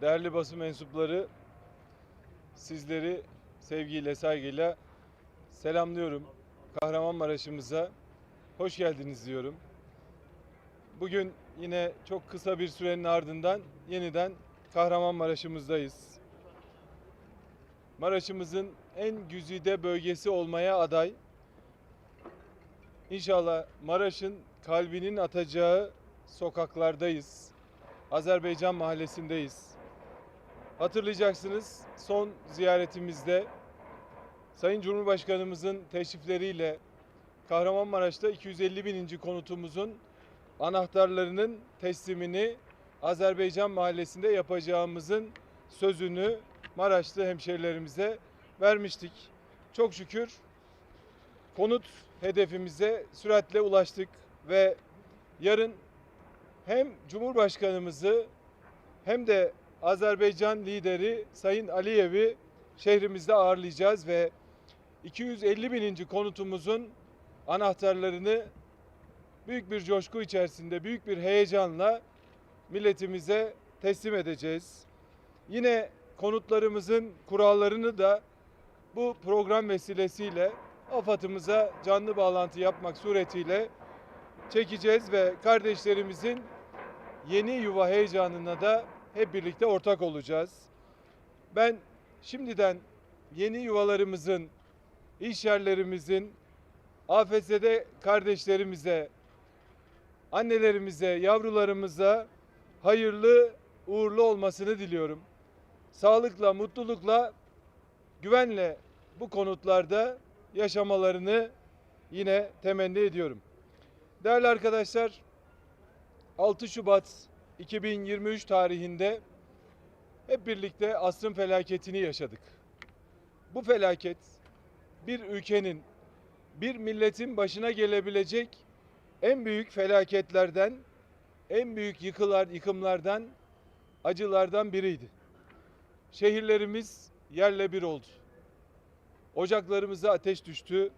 Değerli basın mensupları, sizleri sevgiyle, saygıyla selamlıyorum. Kahramanmaraş'ımıza hoş geldiniz diyorum. Bugün yine çok kısa bir sürenin ardından yeniden Kahramanmaraş'ımızdayız. Maraş'ımızın en güzide bölgesi olmaya aday. İnşallah Maraş'ın kalbinin atacağı sokaklardayız. Azerbaycan mahallesindeyiz. Hatırlayacaksınız son ziyaretimizde Sayın Cumhurbaşkanımızın teşrifleriyle Kahramanmaraş'ta 250 bininci konutumuzun anahtarlarının teslimini Azerbaycan mahallesinde yapacağımızın sözünü Maraşlı hemşerilerimize vermiştik. Çok şükür konut hedefimize süratle ulaştık ve yarın hem Cumhurbaşkanımızı hem de Azerbaycan lideri Sayın Aliyev'i şehrimizde ağırlayacağız ve 250 bininci konutumuzun anahtarlarını büyük bir coşku içerisinde, büyük bir heyecanla milletimize teslim edeceğiz. Yine konutlarımızın kurallarını da bu program vesilesiyle AFAD'ımıza canlı bağlantı yapmak suretiyle çekeceğiz ve kardeşlerimizin yeni yuva heyecanına da hep birlikte ortak olacağız. Ben şimdiden yeni yuvalarımızın, iş yerlerimizin, AFS'de kardeşlerimize, annelerimize, yavrularımıza hayırlı, uğurlu olmasını diliyorum. Sağlıkla, mutlulukla, güvenle bu konutlarda yaşamalarını yine temenni ediyorum. Değerli arkadaşlar, 6 Şubat 2023 tarihinde hep birlikte asrın felaketini yaşadık. Bu felaket bir ülkenin, bir milletin başına gelebilecek en büyük felaketlerden, en büyük yıkılar, yıkımlardan, acılardan biriydi. Şehirlerimiz yerle bir oldu. Ocaklarımıza ateş düştü,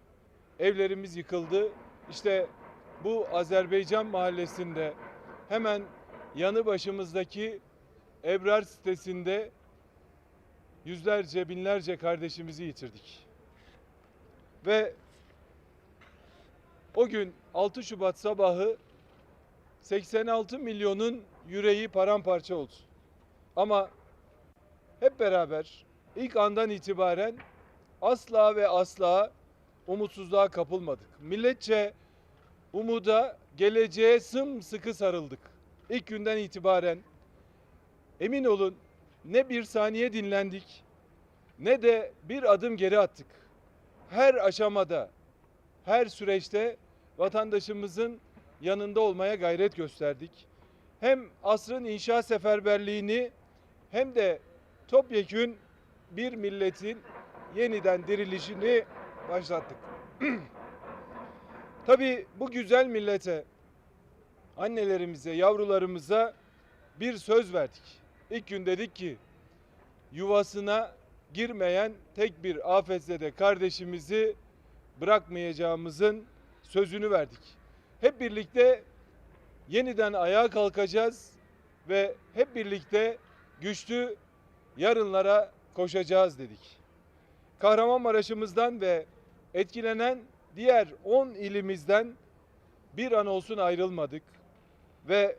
evlerimiz yıkıldı. İşte bu Azerbaycan mahallesinde hemen yanı başımızdaki Ebrar sitesinde yüzlerce binlerce kardeşimizi yitirdik. Ve o gün 6 Şubat sabahı 86 milyonun yüreği paramparça oldu. Ama hep beraber ilk andan itibaren asla ve asla umutsuzluğa kapılmadık. Milletçe umuda, geleceğe sımsıkı sarıldık. İlk günden itibaren emin olun ne bir saniye dinlendik ne de bir adım geri attık. Her aşamada, her süreçte vatandaşımızın yanında olmaya gayret gösterdik. Hem asrın inşa seferberliğini hem de topyekün bir milletin yeniden dirilişini başlattık. Tabii bu güzel millete, annelerimize, yavrularımıza bir söz verdik. İlk gün dedik ki yuvasına girmeyen tek bir afetzede kardeşimizi bırakmayacağımızın sözünü verdik. Hep birlikte yeniden ayağa kalkacağız ve hep birlikte güçlü yarınlara koşacağız dedik. Kahramanmaraş'ımızdan ve etkilenen diğer 10 ilimizden bir an olsun ayrılmadık ve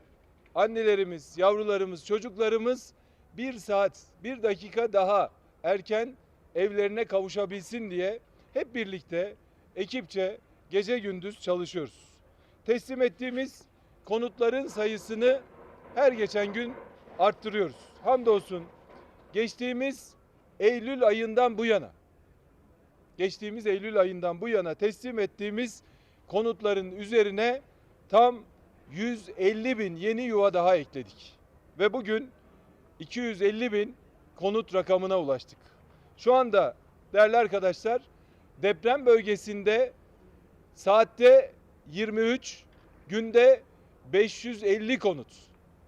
annelerimiz, yavrularımız, çocuklarımız bir saat, bir dakika daha erken evlerine kavuşabilsin diye hep birlikte ekipçe gece gündüz çalışıyoruz. Teslim ettiğimiz konutların sayısını her geçen gün arttırıyoruz. Hamdolsun geçtiğimiz Eylül ayından bu yana geçtiğimiz Eylül ayından bu yana teslim ettiğimiz konutların üzerine tam 150 bin yeni yuva daha ekledik. Ve bugün 250 bin konut rakamına ulaştık. Şu anda değerli arkadaşlar deprem bölgesinde saatte 23, günde 550 konut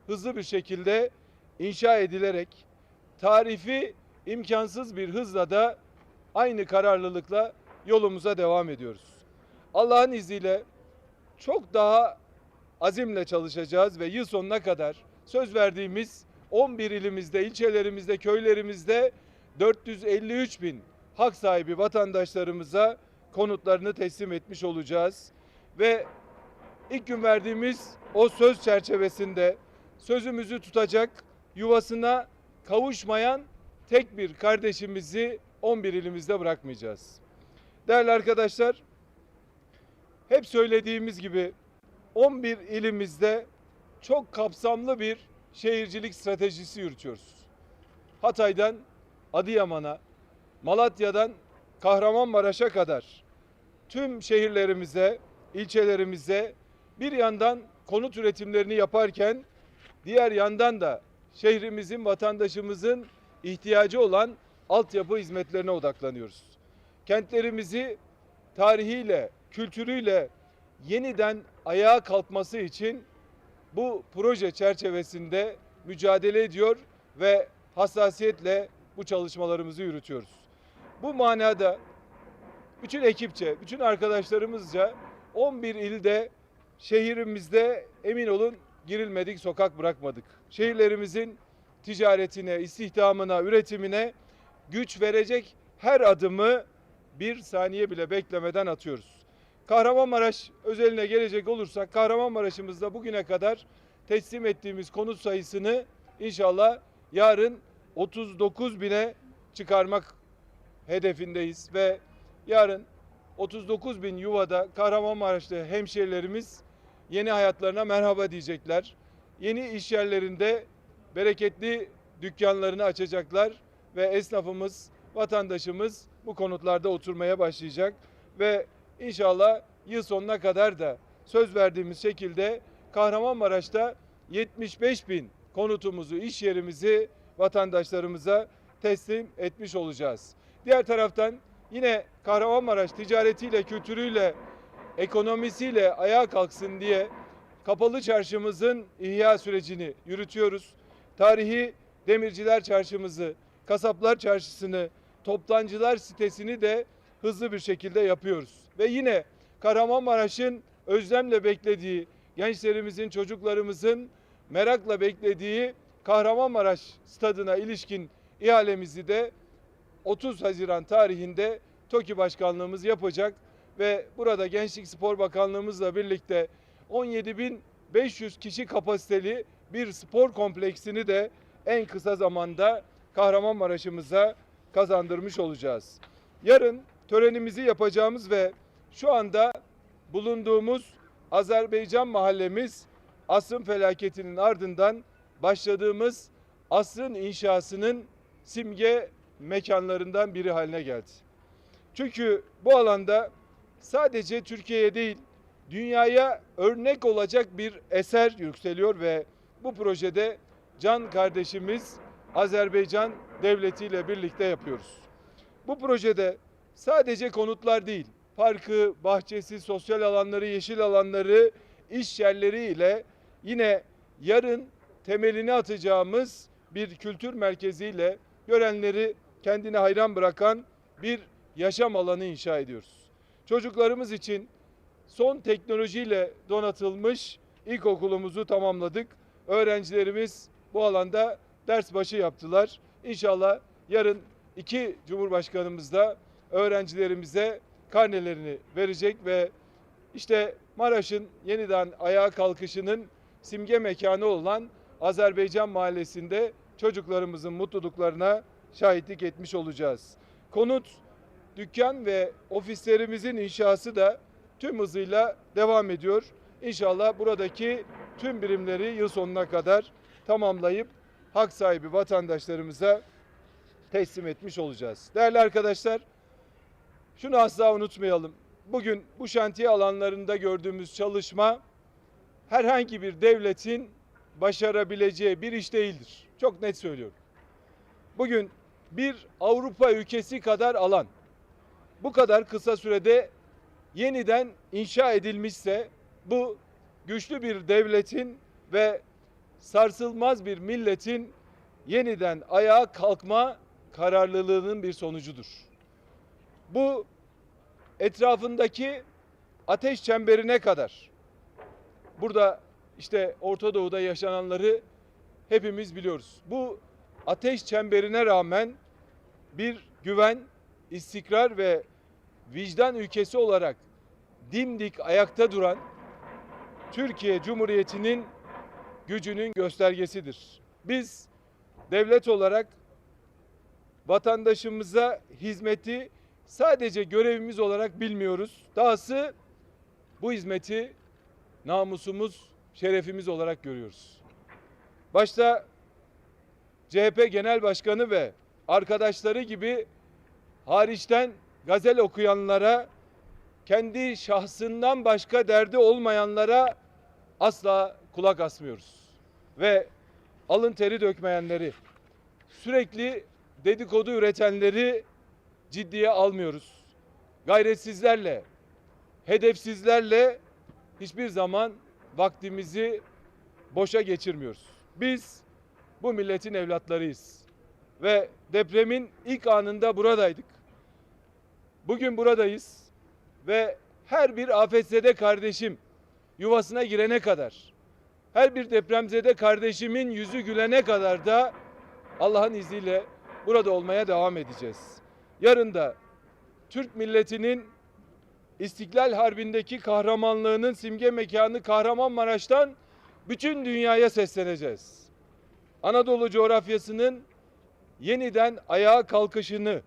hızlı bir şekilde inşa edilerek tarifi imkansız bir hızla da aynı kararlılıkla yolumuza devam ediyoruz. Allah'ın izniyle çok daha azimle çalışacağız ve yıl sonuna kadar söz verdiğimiz 11 ilimizde, ilçelerimizde, köylerimizde 453 bin hak sahibi vatandaşlarımıza konutlarını teslim etmiş olacağız. Ve ilk gün verdiğimiz o söz çerçevesinde sözümüzü tutacak, yuvasına kavuşmayan tek bir kardeşimizi 11 ilimizde bırakmayacağız. Değerli arkadaşlar, hep söylediğimiz gibi 11 ilimizde çok kapsamlı bir şehircilik stratejisi yürütüyoruz. Hatay'dan Adıyaman'a, Malatya'dan Kahramanmaraş'a kadar tüm şehirlerimize, ilçelerimize bir yandan konut üretimlerini yaparken diğer yandan da şehrimizin, vatandaşımızın ihtiyacı olan altyapı hizmetlerine odaklanıyoruz. Kentlerimizi tarihiyle, kültürüyle yeniden ayağa kalkması için bu proje çerçevesinde mücadele ediyor ve hassasiyetle bu çalışmalarımızı yürütüyoruz. Bu manada bütün ekipçe, bütün arkadaşlarımızca 11 ilde şehrimizde emin olun girilmedik sokak bırakmadık. Şehirlerimizin ticaretine, istihdamına, üretimine güç verecek her adımı bir saniye bile beklemeden atıyoruz. Kahramanmaraş özeline gelecek olursak Kahramanmaraş'ımızda bugüne kadar teslim ettiğimiz konut sayısını inşallah yarın 39 bine çıkarmak hedefindeyiz ve yarın 39 bin yuvada Kahramanmaraşlı hemşehrilerimiz yeni hayatlarına merhaba diyecekler. Yeni iş yerlerinde bereketli dükkanlarını açacaklar ve esnafımız, vatandaşımız bu konutlarda oturmaya başlayacak ve inşallah yıl sonuna kadar da söz verdiğimiz şekilde Kahramanmaraş'ta 75 bin konutumuzu, iş yerimizi vatandaşlarımıza teslim etmiş olacağız. Diğer taraftan yine Kahramanmaraş ticaretiyle, kültürüyle, ekonomisiyle ayağa kalksın diye kapalı çarşımızın ihya sürecini yürütüyoruz. Tarihi Demirciler Çarşımızı, Kasaplar Çarşısı'nı, Toptancılar sitesini de hızlı bir şekilde yapıyoruz. Ve yine Kahramanmaraş'ın özlemle beklediği, gençlerimizin, çocuklarımızın merakla beklediği Kahramanmaraş stadına ilişkin ihalemizi de 30 Haziran tarihinde TOKİ Başkanlığımız yapacak ve burada Gençlik Spor Bakanlığımızla birlikte 17.500 kişi kapasiteli bir spor kompleksini de en kısa zamanda Kahramanmaraş'ımıza kazandırmış olacağız. Yarın törenimizi yapacağımız ve şu anda bulunduğumuz Azerbaycan mahallemiz asrın felaketinin ardından başladığımız asrın inşasının simge mekanlarından biri haline geldi. Çünkü bu alanda sadece Türkiye'ye değil dünyaya örnek olacak bir eser yükseliyor ve bu projede Can kardeşimiz Azerbaycan devletiyle birlikte yapıyoruz. Bu projede sadece konutlar değil, parkı, bahçesi, sosyal alanları, yeşil alanları, iş yerleri ile yine yarın temelini atacağımız bir kültür merkeziyle görenleri kendine hayran bırakan bir yaşam alanı inşa ediyoruz. Çocuklarımız için son teknolojiyle donatılmış ilkokulumuzu tamamladık. Öğrencilerimiz bu alanda ders başı yaptılar. İnşallah yarın iki Cumhurbaşkanımız da öğrencilerimize karnelerini verecek ve işte Maraş'ın yeniden ayağa kalkışının simge mekanı olan Azerbaycan Mahallesi'nde çocuklarımızın mutluluklarına şahitlik etmiş olacağız. Konut, dükkan ve ofislerimizin inşası da tüm hızıyla devam ediyor. İnşallah buradaki tüm birimleri yıl sonuna kadar tamamlayıp hak sahibi vatandaşlarımıza teslim etmiş olacağız. Değerli arkadaşlar, şunu asla unutmayalım. Bugün bu şantiye alanlarında gördüğümüz çalışma herhangi bir devletin başarabileceği bir iş değildir. Çok net söylüyorum. Bugün bir Avrupa ülkesi kadar alan bu kadar kısa sürede yeniden inşa edilmişse bu güçlü bir devletin ve sarsılmaz bir milletin yeniden ayağa kalkma kararlılığının bir sonucudur. Bu etrafındaki ateş çemberine kadar Burada işte Orta Doğu'da yaşananları hepimiz biliyoruz. Bu ateş çemberine rağmen bir güven, istikrar ve vicdan ülkesi olarak dimdik ayakta duran Türkiye Cumhuriyeti'nin gücünün göstergesidir. Biz devlet olarak vatandaşımıza hizmeti sadece görevimiz olarak bilmiyoruz. Dahası bu hizmeti namusumuz, şerefimiz olarak görüyoruz. Başta CHP Genel Başkanı ve arkadaşları gibi hariçten gazel okuyanlara, kendi şahsından başka derdi olmayanlara asla kulak asmıyoruz. Ve alın teri dökmeyenleri, sürekli dedikodu üretenleri ciddiye almıyoruz. Gayretsizlerle, hedefsizlerle hiçbir zaman vaktimizi boşa geçirmiyoruz. Biz bu milletin evlatlarıyız. Ve depremin ilk anında buradaydık. Bugün buradayız ve her bir afetzede kardeşim yuvasına girene kadar, her bir depremzede kardeşimin yüzü gülene kadar da Allah'ın izniyle burada olmaya devam edeceğiz. Yarın da Türk milletinin İstiklal Harbi'ndeki kahramanlığının simge mekanı Kahramanmaraş'tan bütün dünyaya sesleneceğiz. Anadolu coğrafyasının yeniden ayağa kalkışını,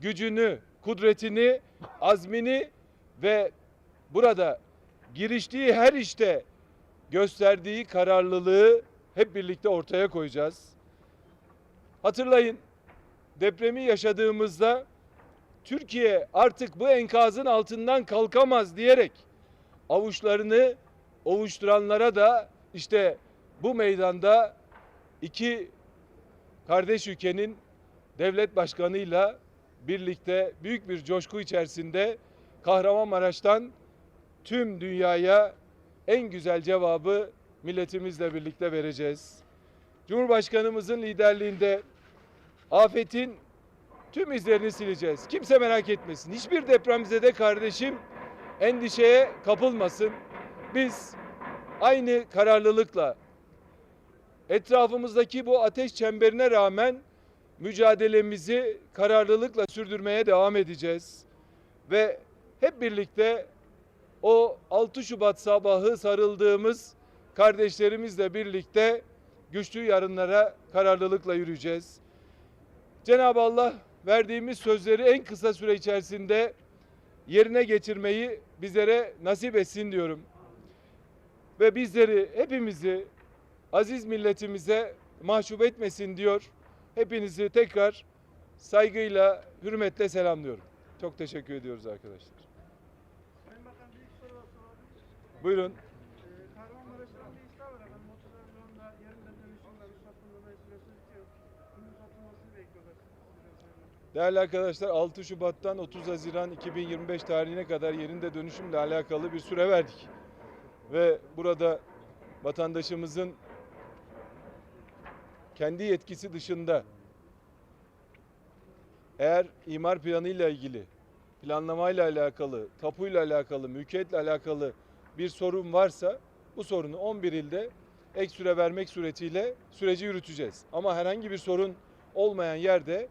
gücünü, kudretini, azmini ve burada giriştiği her işte gösterdiği kararlılığı hep birlikte ortaya koyacağız. Hatırlayın depremi yaşadığımızda Türkiye artık bu enkazın altından kalkamaz diyerek avuçlarını ovuşturanlara da işte bu meydanda iki kardeş ülkenin devlet başkanıyla birlikte büyük bir coşku içerisinde Kahramanmaraş'tan tüm dünyaya en güzel cevabı milletimizle birlikte vereceğiz. Cumhurbaşkanımızın liderliğinde afetin tüm izlerini sileceğiz. Kimse merak etmesin. Hiçbir depremzede kardeşim endişeye kapılmasın. Biz aynı kararlılıkla etrafımızdaki bu ateş çemberine rağmen mücadelemizi kararlılıkla sürdürmeye devam edeceğiz. Ve hep birlikte o 6 Şubat sabahı sarıldığımız kardeşlerimizle birlikte güçlü yarınlara kararlılıkla yürüyeceğiz. Cenab-ı Allah verdiğimiz sözleri en kısa süre içerisinde yerine getirmeyi bizlere nasip etsin diyorum. Ve bizleri hepimizi aziz milletimize mahcup etmesin diyor. Hepinizi tekrar saygıyla, hürmetle selamlıyorum. Çok teşekkür ediyoruz arkadaşlar. Bekliyorlar. Değerli arkadaşlar 6 Şubat'tan 30 Haziran 2025 tarihine kadar yerinde dönüşümle alakalı bir süre verdik. Ve burada vatandaşımızın kendi yetkisi dışında eğer imar planıyla ilgili, planlamayla alakalı, tapuyla alakalı, mülkiyetle alakalı bir sorun varsa bu sorunu 11 ilde ek süre vermek suretiyle süreci yürüteceğiz. Ama herhangi bir sorun olmayan yerde